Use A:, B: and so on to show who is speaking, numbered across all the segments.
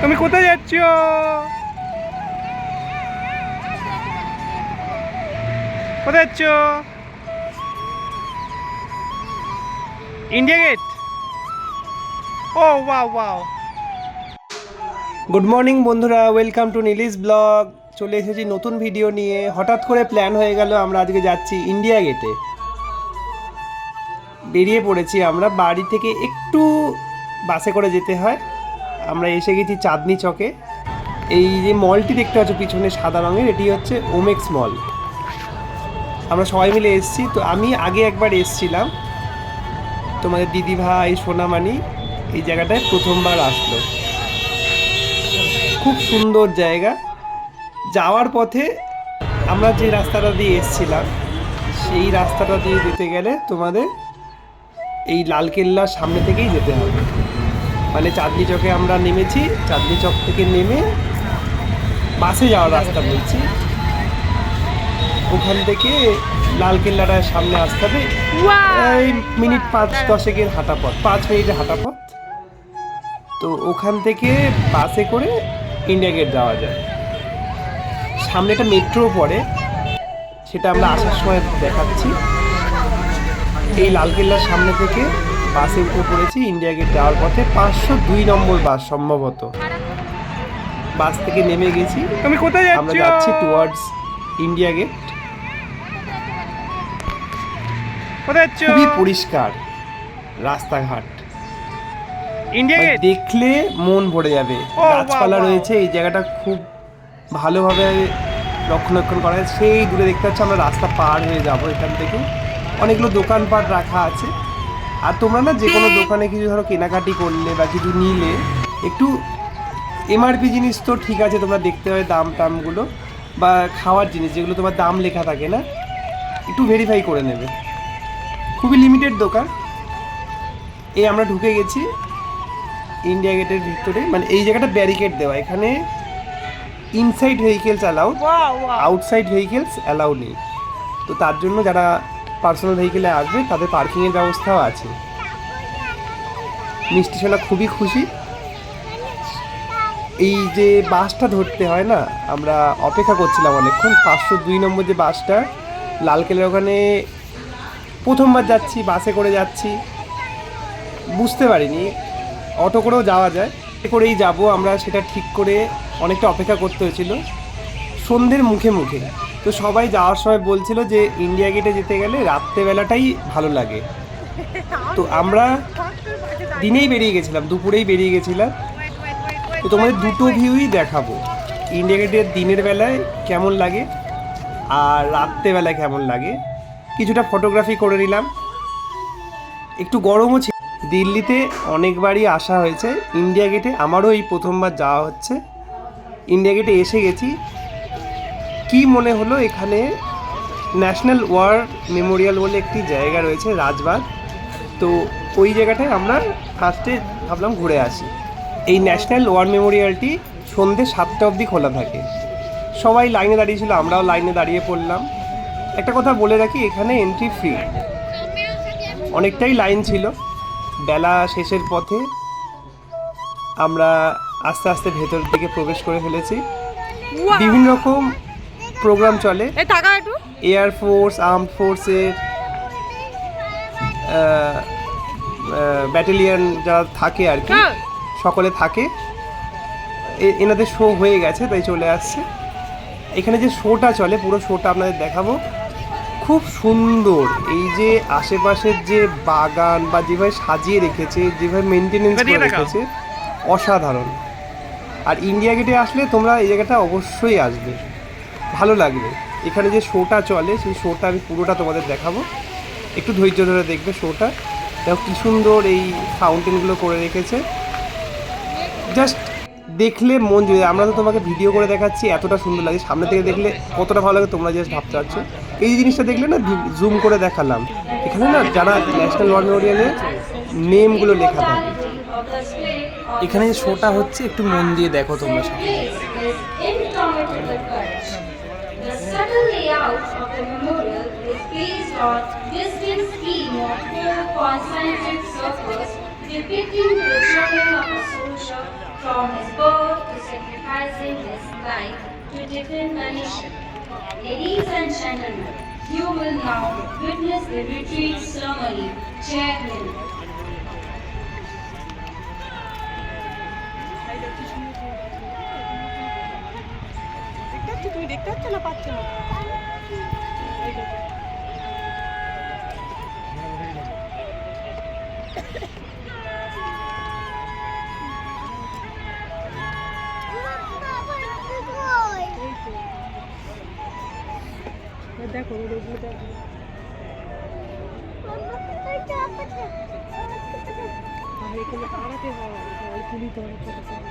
A: তুমি কোথায় যাচ্ছ? কোথায় যাচ্ছ? ইন্ডিয়া গেট ও ওয়াও ওয়াও গুড মর্নিং বন্ধুরা। ওয়েলকাম টু নীলিস ব্লগ চলে এসেছি নতুন ভিডিও নিয়ে। হঠাৎ করে প্ল্যান হয়ে গেল, আমরা আজকে যাচ্ছি ইন্ডিয়া গেটে বেরিয়ে পড়েছি আমরা। বাড়ি থেকে একটু বাসে করে যেতে হয়। আমরা এসে গেছি চাঁদনি চকে। এই যে মলটি দেখতে পাচ্ছ, পিছনে সাদা রঙের, এটি হচ্ছে ওমেক্স মল আমরা সবাই মিলে এসেছি। তো আমি আগে একবার এসছিলাম। তোমাদের দিদি ভাই সোনামানি এই জায়গাটায় প্রথমবার আসলো। খুব সুন্দর জায়গা। যাওয়ার পথে আমরা যে রাস্তাটা দিয়ে এসছিলাম সেই রাস্তাটা দিয়ে যেতে গেলে তোমাদের এই লালকেল্লার সামনে থেকেই যেতে হবে। মানে চাঁদনি চকে আমরা নেমেছি চাঁদনি চক থেকে নেমে বাসে যাওয়ার রাস্তা বলছি। ওখান থেকে লালকেল্লাটার সামনে আসতে হবে। এই মিনিট পাঁচ দশেকের হাঁটা পথ পাঁচ মিনিটের হাঁটা পথ। তো ওখান থেকে বাসে করে ইন্ডিয়া গেট যাওয়া যায়। সামনে একটা মেট্রো পড়ে সেটা আমরা আসার সময় দেখাচ্ছি। এই লালকেল্লার সামনে থেকে বাসে উঠে পড়েছি ইন্ডিয়া গেট যাওয়ার পথে পাঁচশো দুই নম্বর বাস সম্ভবত। বাস থেকে নেমে গেছি।
B: তুমি কোথায়
A: আমরা
B: যাচ্ছি
A: টুয়ার্ডস ইন্ডিয়া গেট
B: কোথায় যাচ্ছ?
A: খুবই পরিষ্কার রাস্তাঘাট।
B: ইন্ডিয়া গেট
A: দেখলে মন ভরে যাবে। গাছপালা রয়েছে এই জায়গাটা খুব ভালোভাবে রক্ষণাবেক্ষণ করা হয় সেই দূরে দেখতে পাচ্ছি আমরা রাস্তা পার হয়ে যাব এখান থেকে। অনেকগুলো দোকানপাট রাখা আছে। আর তোমরা না যে কোনো দোকানে কিছু ধরো কেনাকাটি করলে বা কিছু নিলে একটু এমআরপি জিনিস তো ঠিক আছে তোমরা দেখতে হয় দাম টামগুলো বা খাওয়ার জিনিস যেগুলো তোমার দাম লেখা থাকে না একটু ভেরিফাই করে নেবে। খুবই লিমিটেড দোকান। এই আমরা ঢুকে গেছি। ইন্ডিয়া গেটের ভিতরে মানে এই জায়গাটা ব্যারিকেড দেওয়া। এখানে inside
C: vehicles allowed
A: outside vehicles allow নেই। তো তার জন্য যারা পার্সোনাল ভেহিকেলে আসবে তাদের পার্কিংয়ের ব্যবস্থাও আছে। মিষ্টি সোনা খুবই খুশি। এই যে বাসটা ধরতে হয় না আমরা অপেক্ষা করছিলাম অনেকক্ষণ। পাঁচশো দুই নম্বর যে বাসটা লালকেলের ওখানে প্রথমবার যাচ্ছি বাসে করে যাচ্ছি। বুঝতে পারিনি অটো করেও যাওয়া যায়। এ করেই যাব। আমরা সেটা ঠিক করে অনেকটা অপেক্ষা করতে হয়েছিল। সন্ধ্যের মুখে মুখে। তো সবাই যাওয়ার সময় বলছিল যে, ইন্ডিয়া গেটে যেতে গেলে রাত্রেবেলাটাই ভালো লাগে। তো আমরা দিনেই বেরিয়ে গেছিলাম, দুপুরেই বেরিয়ে গেছিলাম। তো তোমাদের দুটো ভিউই দেখাবো। ইন্ডিয়া গেটের দিনের বেলায় কেমন লাগে আর রাত্রেবেলায় কেমন লাগে। কিছুটা ফটোগ্রাফি করে নিলাম। একটু গরমও ছিল। দিল্লিতে অনেকবারই আসা হয়েছে। ইন্ডিয়া গেটে আমারও এই প্রথমবার যাওয়া হচ্ছে। ইন্ডিয়া গেটে এসে গেছি। কি মনে হলো এখানে? ন্যাশনাল ওয়ার মেমোরিয়াল বলে একটি জায়গা রয়েছে রাজবাগ তো ওই জায়গাটায় আমরা ফার্স্টে ভাবলাম ঘুরে আসি। এই ন্যাশনাল ওয়ার মেমোরিয়ালটি সন্ধ্যে সাতটা অবধি খোলা থাকে। সবাই লাইনে দাঁড়িয়েছিল আমরাও লাইনে দাঁড়িয়ে পড়লাম। একটা কথা বলে রাখি, এখানে এন্ট্রি ফ্রি অনেকটাই লাইন ছিল। বেলা শেষের পথে আমরা আস্তে আস্তে ভেতর দিকে প্রবেশ করে ফেলেছি। বিভিন্ন রকম প্রোগ্রাম চলে।
C: এয়ার
A: ফোর্স আর্ম ফোর্সের ব্যাটালিয়ন যারা থাকে আর কি
C: হ্যাঁ।
A: সকলে থাকে। এনাদের শো হয়ে গেছে তাই চলে আসছে। এখানে যে শোটা চলে পুরো শোটা আপনাদের দেখাবো। খুব সুন্দর। এই যে আশেপাশের যে বাগান বা যেভাবে সাজিয়ে রেখেছে যেভাবে মেনটেনেন্স করে রেখেছে অসাধারণ। আর ইন্ডিয়া গেটে আসলে তোমরা এই জায়গাটা অবশ্যই আসবে। ভালো লাগবে। এখানে যে শোটা চলে সেই শোটা আমি পুরোটা তোমাদের দেখাবো। একটু ধৈর্য ধরে দেখবে শোটা। দেখো কি সুন্দর এই ফাউন্টেনগুলো করে রেখেছে। জাস্ট দেখলে মন জুড়ে আমরা তো তোমাকে ভিডিও করে দেখাচ্ছি এতটা সুন্দর লাগে। সামনে থেকে দেখলে কতটা ভালো লাগে তোমরা জাস্ট ভাবতে পারছ। এই জিনিসটা দেখলে না জুম করে দেখালাম। এখানে না যারা ন্যাশনাল ওয়ার মেমোরিয়ালে নেমগুলো লেখা থাকে। এখানে শোটা হচ্ছে একটু মন দিয়ে দেখো তোমরা সব
D: To different. Ladies and gentlemen, you will now witness the retreat ceremony. Jai Hind.
C: দেখতে পাচ্ছ তুমি দেখতে পাচ্ছ না পাচ্ছ না দেখো ওগুলো দেখো। আর হয় তুলি ধরে ফটো আর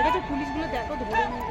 C: দেখেছ পুলিশগুলো দেখো ধরে নিয়ে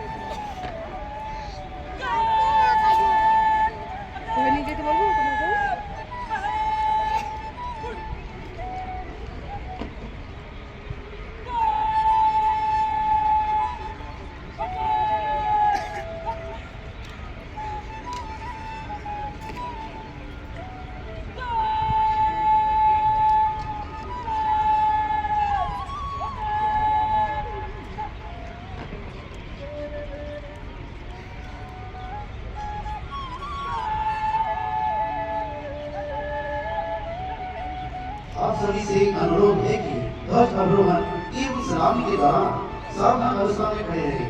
E: सभी से एक अनुरोध है कि ध्वज अवरोहण एवं सलामी के दौरान सावधान अवस्था में खड़े रहे।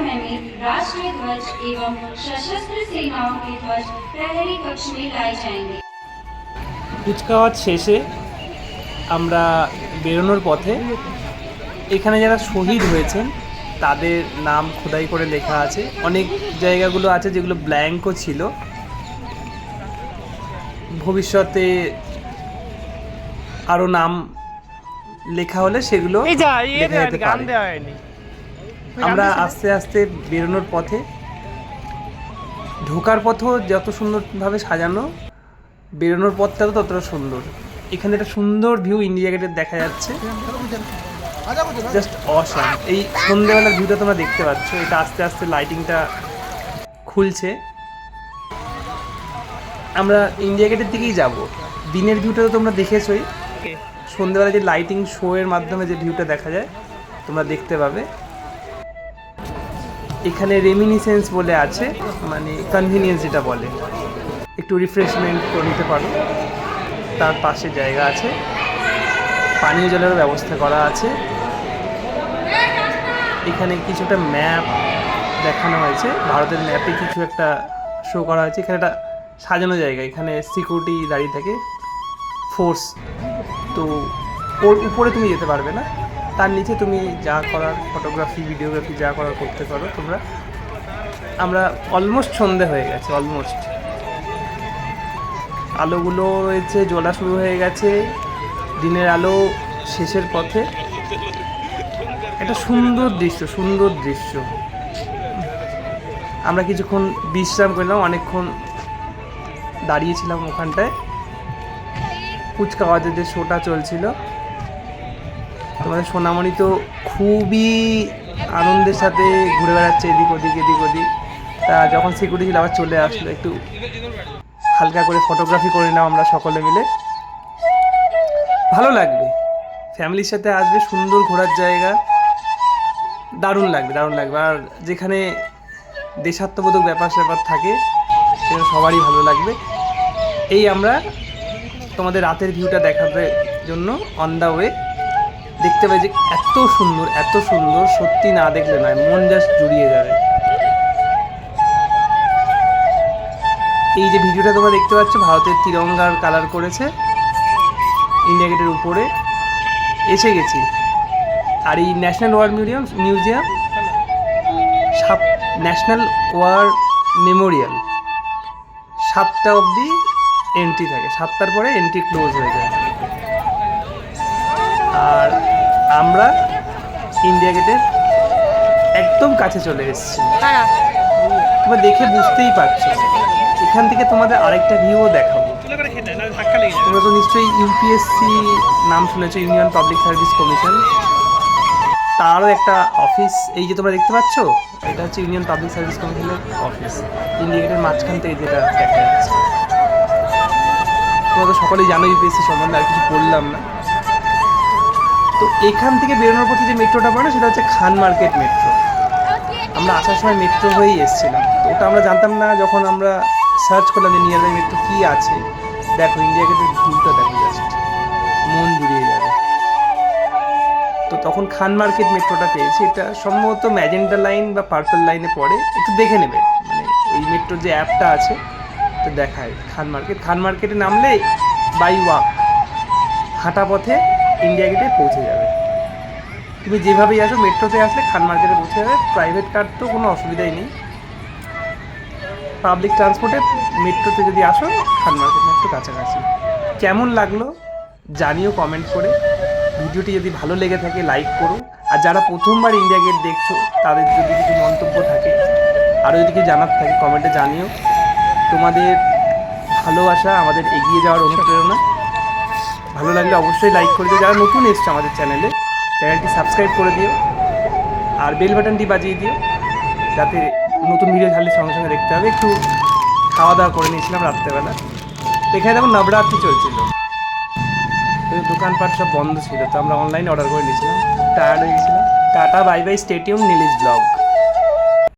D: समय में राष्ट्रीय ध्वज एवं सशस्त्र सेनाओं के ध्वज प्रहरी कक्ष में लाए जाएंगे
A: কুচকাওয়াজ শেষে আমরা বেরোনোর পথে এখানে যারা শহীদ হয়েছেন তাদের নাম খোদাই করে লেখা আছে অনেক জায়গাগুলো আছে যেগুলো ব্ল্যাঙ্কও ছিল ভবিষ্যতে আরও নাম লেখা হলে সেগুলো
B: এই যা এই
A: লেখা যেতে
B: গান
A: পারে।
B: দেওয়া হয়নি
A: আমরা আস্তে আস্তে বেরোনোর পথে ঢোকার পথও যত সুন্দরভাবে সাজানো বেরোনোর পথটাও ততটা সুন্দর। এখানে একটা সুন্দর ভিউ ইন্ডিয়া গেটের দেখা যাচ্ছে। জাস্ট অসাম এই সন্ধ্যেবেলার ভিউটা তোমরা দেখতে পাচ্ছ। এটা আস্তে আস্তে লাইটিংটা খুলছে। আমরা ইন্ডিয়া গেটের দিকেই যাব। দিনের ভিউটা তো তোমরা দেখেছোই। সন্ধ্যেবেলা যে লাইটিং শো এর মাধ্যমে যে ভিউটা দেখা যায় তোমরা দেখতে পাবে। এখানে রেমিনিসেন্স বলে আছে মানে কনভিনিয়েন্স যেটা বলে। একটু রিফ্রেশমেন্ট করে নিতে পারো। তার পাশে জায়গা আছে। পানীয় জলেরও ব্যবস্থা করা আছে। এখানে কিছুটা ম্যাপ দেখানো হয়েছে। ভারতের ম্যাপে কিছু একটা শো করা হয়েছে। এখানে একটা সাজানো জায়গা। এখানে সিকিউরিটি দাঁড়িয়ে থাকে। ফোর্স তো ওর উপরে তুমি যেতে পারবে না। তার নিচে তুমি যা করার ফটোগ্রাফি ভিডিওগ্রাফি যা করার করতে পারো, তোমরা, আমরা অলমোস্ট সন্ধে হয়ে গেছে অলমোস্ট আলোগুলো রয়েছে জ্বলা শুরু হয়ে গেছে, দিনের আলো শেষের পথে। একটা সুন্দর দৃশ্য সুন্দর দৃশ্য। আমরা কিছুক্ষণ বিশ্রাম করলাম, অনেকক্ষণ দাঁড়িয়েছিলাম ওখানটায়। কুচকাওয়াজের যে শোটা চলছিল। তোমাদের সোনামণি তো খুবই আনন্দের সাথে ঘুরে বেড়াচ্ছে এদিক ওদিক এদিক ওদিক। তা যখন সিকিউরিটি ছিল আবার চলে আসলো, একটু হালকা করে ফটোগ্রাফি করে নাও আমরা সকলে মিলে। ভালো লাগবে। ফ্যামিলির সাথে আসবে, সুন্দর ঘোরার জায়গা। দারুণ লাগবে দারুণ লাগবে। আর যেখানে দেশাত্মবোধক ব্যাপার স্যাপার থাকে, সেখানে সবারই ভালো লাগবে। এই আমরা তোমাদের রাতের ভিউটা দেখাবার জন্য অন দ্য ওয়ে দেখতে পাই যে এত সুন্দর এত সুন্দর, সত্যি না দেখলে নয়, মন জাস্ট জুড়িয়ে যাবে। এই যে ভিডিওটা তোমরা দেখতে পাচ্ছ, ভারতের তিরঙ্গার কালার করেছে। ইন্ডিয়া গেটের উপরে এসে গেছি। আর এই ন্যাশনাল ওয়ার মিউজিয়াম মিউজিয়াম সাত ন্যাশনাল ওয়ার মেমোরিয়াল সাতটা অবধি এন্ট্রি থাকে। সাতটার পরে এন্ট্রি ক্লোজ হয়ে যায়। আর আমরা ইন্ডিয়া গেটের একদম কাছে চলে এসেছি। তোমরা দেখে বুঝতেই পারছ। এখান থেকে তোমাদের আরেকটা ভিউও দেখাবো। তোমরা তো নিশ্চয়ই ইউপিএসসি নাম শুনেছো ইউনিয়ন পাবলিক সার্ভিস কমিশন তারও একটা অফিস এই যে তোমরা দেখতে পাচ্ছ এটা হচ্ছে ইউনিয়ন পাবলিক সার্ভিস কমিশনের অফিস ইন্ডিয়া গেটের মাঝখান থেকে যেটা দেখা যাচ্ছে। তোমরা তো সকলেই জানো ইউপিএসসি সম্বন্ধে আর কিছু বললাম না। তো এখান থেকে বেরোনোর পথে যে মেট্রোটা পড়ে সেটা হচ্ছে খান মার্কেট মেট্রো। আমরা আসার সময় মেট্রো হয়েই এসেছিলাম। তো ওটা আমরা জানতাম না, যখন আমরা সার্চ করলাম যে নিয়ার বাই মেট্রো কী আছে। দেখো, ইন্ডিয়া গেটের ভিউটা দেখো জাস্ট মন জুড়িয়ে যাবে। তো তখন খান মার্কেট মেট্রোটা পেয়েছি। এটা সম্ভবত ম্যাজেন্টা লাইন বা পার্পল লাইনে পড়ে। একটু দেখে নেবে। মানে ওই মেট্রোর যে অ্যাপটা আছে, তো দেখায়। খান মার্কেট। খান মার্কেটে নামলে বাই ওয়াক হাঁটা পথে ইন্ডিয়া গেটে পৌঁছে যাবে। তুমি যেভাবেই আসো, মেট্রোতে আসলে খান মার্কেটে পৌঁছে যাবে। প্রাইভেট কার তো কোনো অসুবিধাই নেই। পাবলিক ট্রান্সপোর্টে মেট্রোতে যদি আসো, খান মার্কেট একটু কাছাকাছি। কেমন লাগল জানিও কমেন্ট করে। ভিডিওটি যদি ভালো লেগে থাকে লাইক করো। আর যারা প্রথমবার ইন্ডিয়া গেট দেখছ, তাদের যদি কিছু মন্তব্য থাকে, আরও যদি কিছু জানার থাকে কমেন্টে জানিও। তোমাদের ভালোবাসা আমাদের এগিয়ে যাওয়ার অনুপ্রেরণা। ভালো লাগলে অবশ্যই লাইক করে দিও। যারা নতুন এসছে আমাদের চ্যানেলে চ্যানেলটি সাবস্ক্রাইব করে দিও আর বেল বাটনটি বাজিয়ে দিও, যাতে নতুন ভিডিও ছাড়লে সঙ্গে সঙ্গে দেখতে হবে। একটু খাওয়া দাওয়া করে নিয়েছিলাম রাত্রেবেলা। এখানে দেখুন নবরাত্রি চলছিল। দোকানপাট সব বন্ধ ছিল, তো আমরা অনলাইনে অর্ডার করে নিয়েছিলাম। টায়ার্ড হয়ে গেছিলাম। Tata bye bye stadium Nilish blog